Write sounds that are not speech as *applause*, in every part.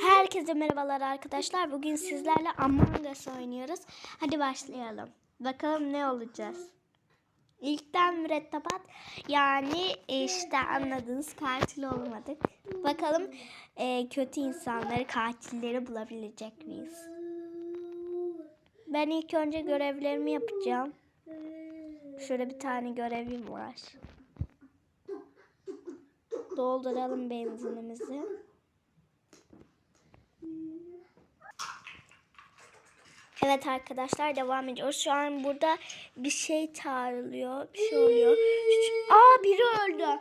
Herkese merhabalar arkadaşlar. Bugün sizlerle Among Us oynuyoruz. Hadi başlayalım. Bakalım ne olacağız. İlkten mürettebat yani işte anladığınız katil olmadık. Bakalım e, kötü insanları, katilleri bulabilecek miyiz? Ben ilk önce görevlerimi yapacağım. Şöyle bir tane görevim var. Dolduralım benzinimizi. Evet arkadaşlar devam ediyoruz. Şu an burada bir şey çağrılıyor. Bir şey oluyor. Aa biri öldü.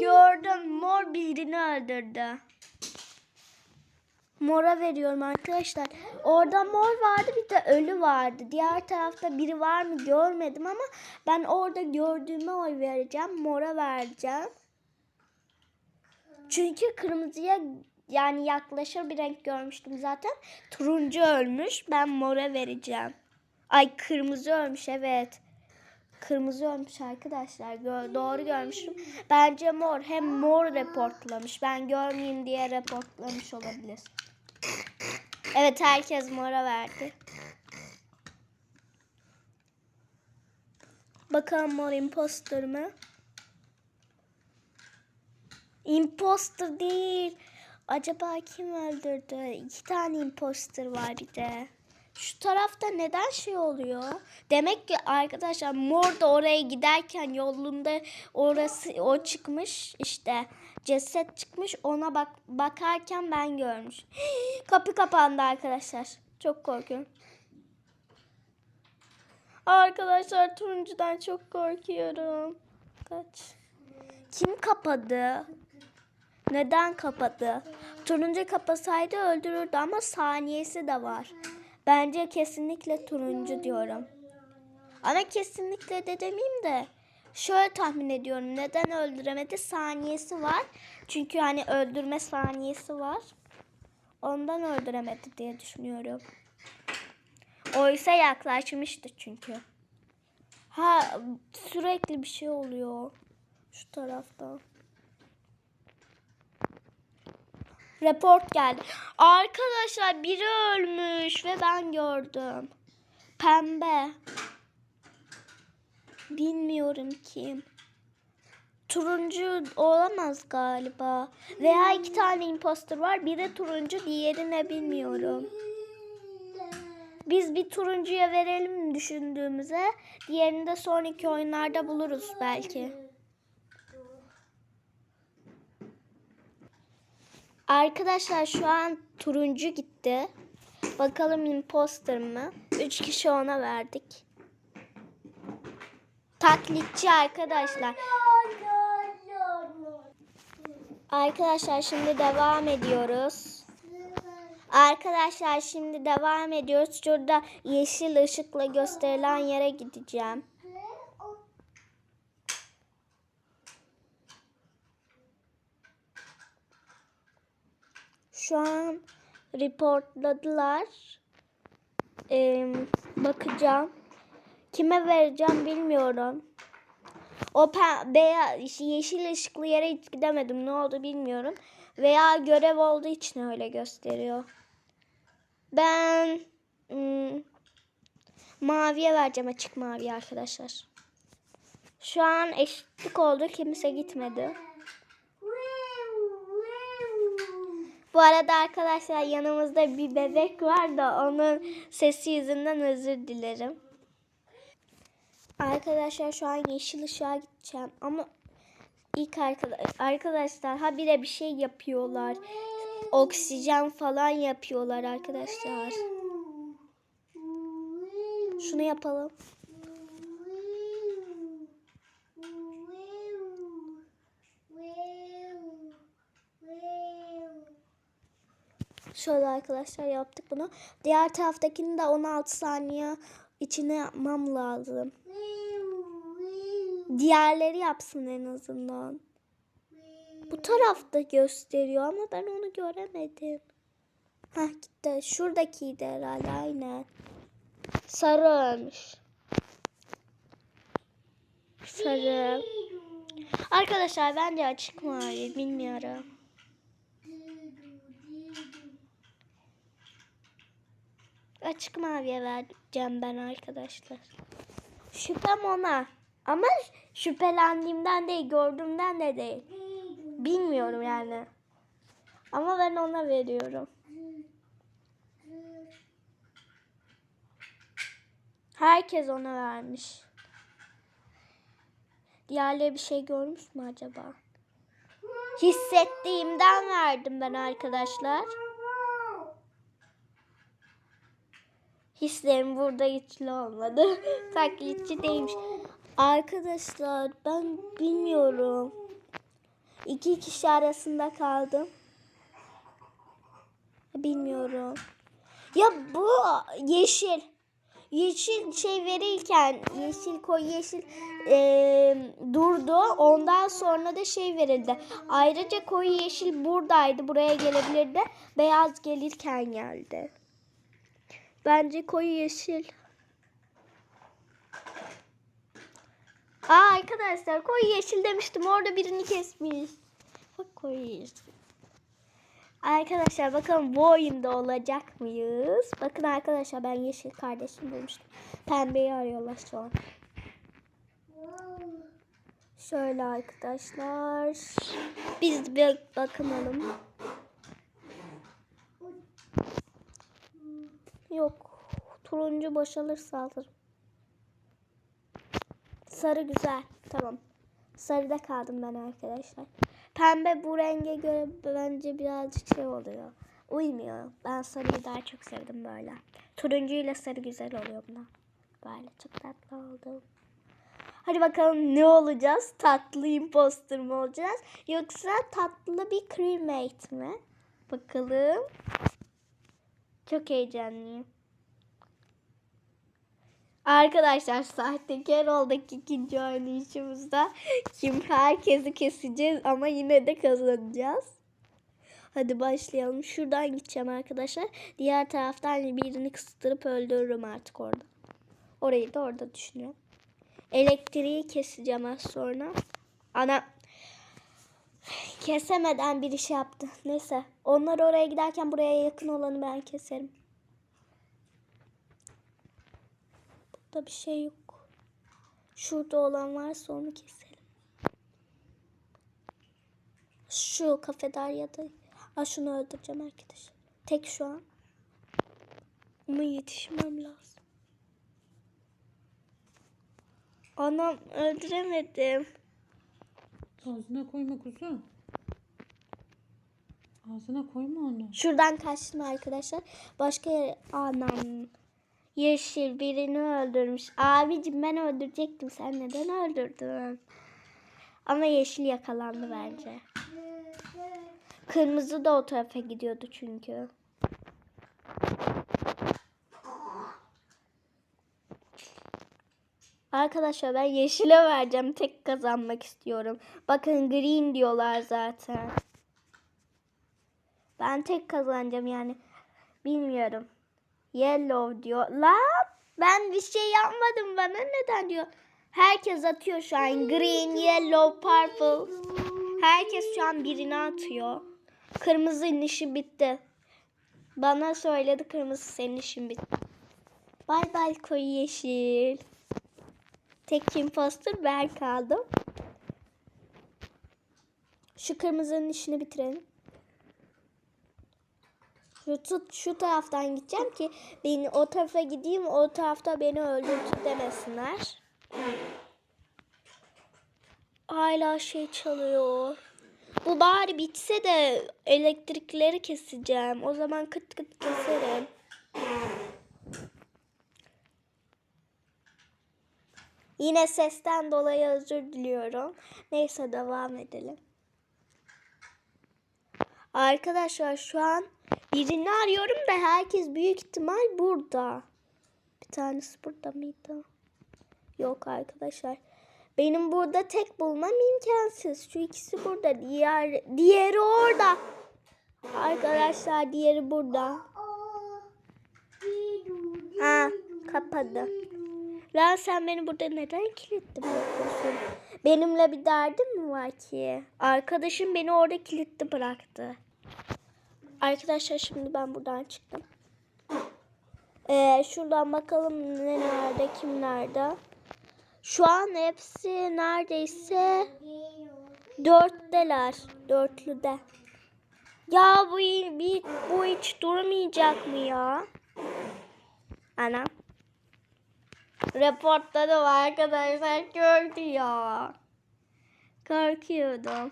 Gördüm. Mor birini öldürdü. Mora veriyorum arkadaşlar. Orada mor vardı bir de ölü vardı. Diğer tarafta biri var mı görmedim ama ben orada gördüğüme oy vereceğim. Mora vereceğim. Çünkü kırmızıya yani yaklaşır bir renk görmüştüm zaten. Turuncu ölmüş. Ben mora vereceğim. Ay kırmızı ölmüş evet. Kırmızı ölmüş arkadaşlar. Gö- doğru görmüşüm. Bence mor. Hem mor reportlamış. Ben görmeyeyim diye reportlamış olabilir. Evet herkes mora verdi. Bakalım mor imposter mı? Imposter değil. Acaba kim öldürdü? İki tane imposter var bir de. Şu tarafta neden şey oluyor? Demek ki arkadaşlar mor da oraya giderken yolunda orası o çıkmış işte ceset çıkmış ona bak bakarken ben görmüş. *gasps* Kapı kapandı arkadaşlar. Çok korkuyorum. Arkadaşlar turuncudan çok korkuyorum. Kaç. Kim kapadı? Neden kapadı? Turuncu kapasaydı öldürürdü ama saniyesi de var. Bence kesinlikle turuncu diyorum. Ama kesinlikle de demeyeyim de şöyle tahmin ediyorum. Neden öldüremedi? Saniyesi var. Çünkü hani öldürme saniyesi var. Ondan öldüremedi diye düşünüyorum. Oysa yaklaşmıştı çünkü. Ha sürekli bir şey oluyor şu tarafta. Report geldi. Arkadaşlar biri ölmüş ve ben gördüm. Pembe. Bilmiyorum kim. Turuncu olamaz galiba. Veya iki tane imposter var. Biri turuncu, diğeri ne bilmiyorum. Biz bir turuncuya verelim düşündüğümüze. Diğerini de sonraki oyunlarda buluruz belki. Arkadaşlar şu an turuncu gitti. Bakalım imposter mı? Üç kişi ona verdik. Taklitçi arkadaşlar. Arkadaşlar şimdi devam ediyoruz. Arkadaşlar şimdi devam ediyoruz. Şurada yeşil ışıkla gösterilen yere gideceğim. Şu an reportladılar. Ee, bakacağım. Kime vereceğim bilmiyorum. O beyaz, yeşil ışıklı yere hiç gidemedim. Ne oldu bilmiyorum. Veya görev olduğu için öyle gösteriyor. Ben hmm, maviye vereceğim açık mavi arkadaşlar. Şu an eşitlik oldu. Kimse gitmedi. Bu arada arkadaşlar yanımızda bir bebek var da onun sesi yüzünden özür dilerim. Arkadaşlar şu an yeşil ışığa gideceğim ama ilk arkadaş, arkadaşlar ha bir de bir şey yapıyorlar. Oksijen falan yapıyorlar arkadaşlar. Şunu yapalım. Şöyle arkadaşlar yaptık bunu. Diğer taraftakini de 16 saniye içine yapmam lazım. Diğerleri yapsın en azından. Bu tarafta gösteriyor ama ben onu göremedim. Hah gitti. Şuradakiydi herhalde aynen. Sarı ölmüş. Sarı. Arkadaşlar bence açık mavi bilmiyorum. Açık maviye vereceğim ben arkadaşlar. Şüphem ona. Ama şüphelendiğimden değil, gördüğümden de değil. Bilmiyorum yani. Ama ben ona veriyorum. Herkes ona vermiş. Diğerleri bir şey görmüş mü acaba? Hissettiğimden verdim ben arkadaşlar. Hislerim burada içli olmadı. *laughs* Taklitçi değilmiş. Arkadaşlar ben bilmiyorum. İki kişi arasında kaldım. Bilmiyorum. Ya bu yeşil. Yeşil şey verirken yeşil koyu yeşil eee, durdu. Ondan sonra da şey verildi. Ayrıca koyu yeşil buradaydı. Buraya gelebilirdi. Beyaz gelirken geldi. Bence koyu yeşil. Aa arkadaşlar koyu yeşil demiştim. Orada birini kesmiş. Bak koyu yeşil. Arkadaşlar bakalım bu oyunda olacak mıyız? Bakın arkadaşlar ben yeşil kardeşim demiştim. Pembeyi arıyorlar şu an. Şöyle arkadaşlar. Biz bir bakalım. Yok. Turuncu boşalırsa alırım. Sarı güzel. Tamam. Sarıda kaldım ben arkadaşlar. Pembe bu renge göre bence birazcık şey oluyor. Uymuyor. Ben sarıyı daha çok sevdim böyle. Turuncu ile sarı güzel oluyor buna. Böyle çok tatlı oldu. Hadi bakalım ne olacağız? Tatlı imposter mı olacağız? Yoksa tatlı bir cremate mi? Bakalım. Çok heyecanlıyım. Arkadaşlar sahtekar olduk ikinci oynayışımızda. Kim herkesi keseceğiz ama yine de kazanacağız. Hadi başlayalım. Şuradan gideceğim arkadaşlar. Diğer taraftan birini kıstırıp öldürürüm artık orada. Orayı da orada düşünüyorum. Elektriği keseceğim az sonra. Ana kesemeden bir iş yaptı. Neyse. Onlar oraya giderken buraya yakın olanı ben keserim. Burada bir şey yok. Şurada olan varsa onu keselim. Şu kafeteryada. Aa, şunu öldüreceğim arkadaşlar. Tek şu an. Ama yetişmem lazım. Anam öldüremedim. Ağzına koyma kuzum. Ağzına koyma onu. Şuradan kaçtım arkadaşlar. Başka yere... Anam. Yeşil birini öldürmüş. Abicim ben öldürecektim. Sen neden öldürdün? Ama yeşil yakalandı bence. Kırmızı da o tarafa gidiyordu çünkü. Arkadaşlar ben yeşile vereceğim. Tek kazanmak istiyorum. Bakın green diyorlar zaten. Ben tek kazanacağım yani. Bilmiyorum. Yellow diyor. La ben bir şey yapmadım bana neden diyor. Herkes atıyor şu an. Green, yellow, purple. Herkes şu an birini atıyor. Kırmızının işi bitti. Bana söyledi kırmızı senin işin bitti. Bay bay koyu yeşil. Tek imposter ben kaldım. Şu kırmızının işini bitirelim. Şu, tut, şu taraftan gideceğim ki beni o tarafa gideyim o tarafta beni öldürdü demesinler. Hala şey çalıyor. Bu bari bitse de elektrikleri keseceğim. O zaman kıt kıt keserim. Yine sesten dolayı özür diliyorum. Neyse devam edelim. Arkadaşlar şu an birini arıyorum da herkes büyük ihtimal burada. Bir tanesi burada mıydı? Yok arkadaşlar. Benim burada tek bulmam imkansız. Şu ikisi burada. Diğer diğeri orada. Arkadaşlar diğeri burada. Ha kapadı. Lan sen beni burada neden kilitli bırakıyorsun? Benimle bir derdin mi var ki? Arkadaşım beni orada kilitli bıraktı. Arkadaşlar şimdi ben buradan çıktım. Ee, şuradan bakalım ne nerede, kim nerede. Şu an hepsi neredeyse dörtteler. Dörtlüde. Ya bu, bu hiç durmayacak mı ya? Ana. Reportladım arkadaşlar gördü ya. Korkuyordum.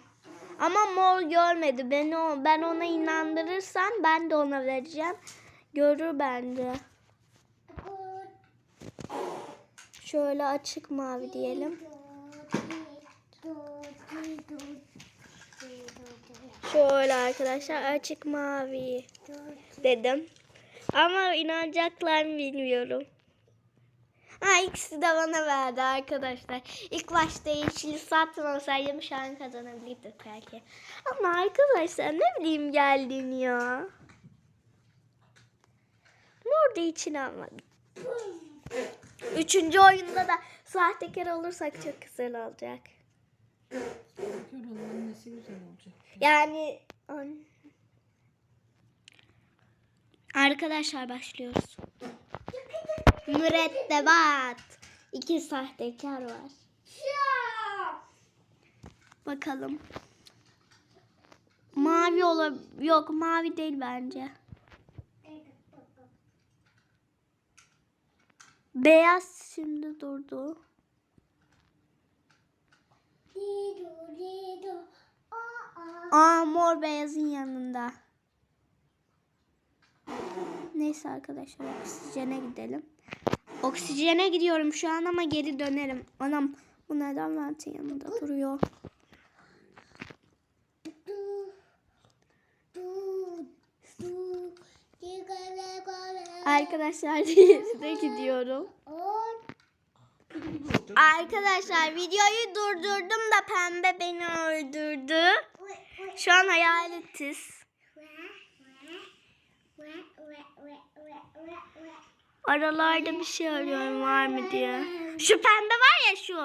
Ama mor görmedi. Ben, o, ben ona inandırırsam ben de ona vereceğim. Görür bence. Şöyle açık mavi diyelim. Şöyle arkadaşlar açık mavi dedim. Ama inanacaklar mı bilmiyorum. İkisi de bana verdi arkadaşlar. İlk başta yeşili satmasaydım şu an kazanabilirdik belki. Ama arkadaşlar ne bileyim geldin ya. Mor da için almadım. Üçüncü oyunda da sahtekar olursak çok güzel olacak. Kör olanın nesi güzel olacak. Yani an- Arkadaşlar başlıyoruz. Mürettebat. İki sahtekar var. Bakalım. Mavi ola yok mavi değil bence. Beyaz şimdi durdu. Aa mor beyazın yanında. Neyse arkadaşlar oksijene gidelim. Oksijene gidiyorum şu an ama geri dönerim. Anam bu neden ventin yanında duruyor? Arkadaşlar diğerine gidiyorum. Arkadaşlar videoyu durdurdum da pembe beni öldürdü. Şu an hayaletiz. Aralarda bir şey arıyorum var mı diye. Şu pembe var ya şu.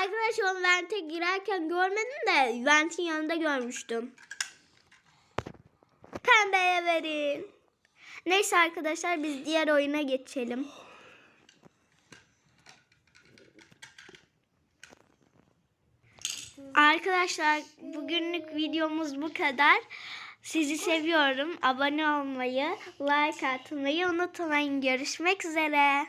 Arkadaşlar onu vente girerken görmedim de ventin yanında görmüştüm. Pembeye verin. Neyse arkadaşlar biz diğer oyuna geçelim. Arkadaşlar bugünlük videomuz bu kadar. Sizi seviyorum. Abone olmayı, like atmayı unutmayın. Görüşmek üzere.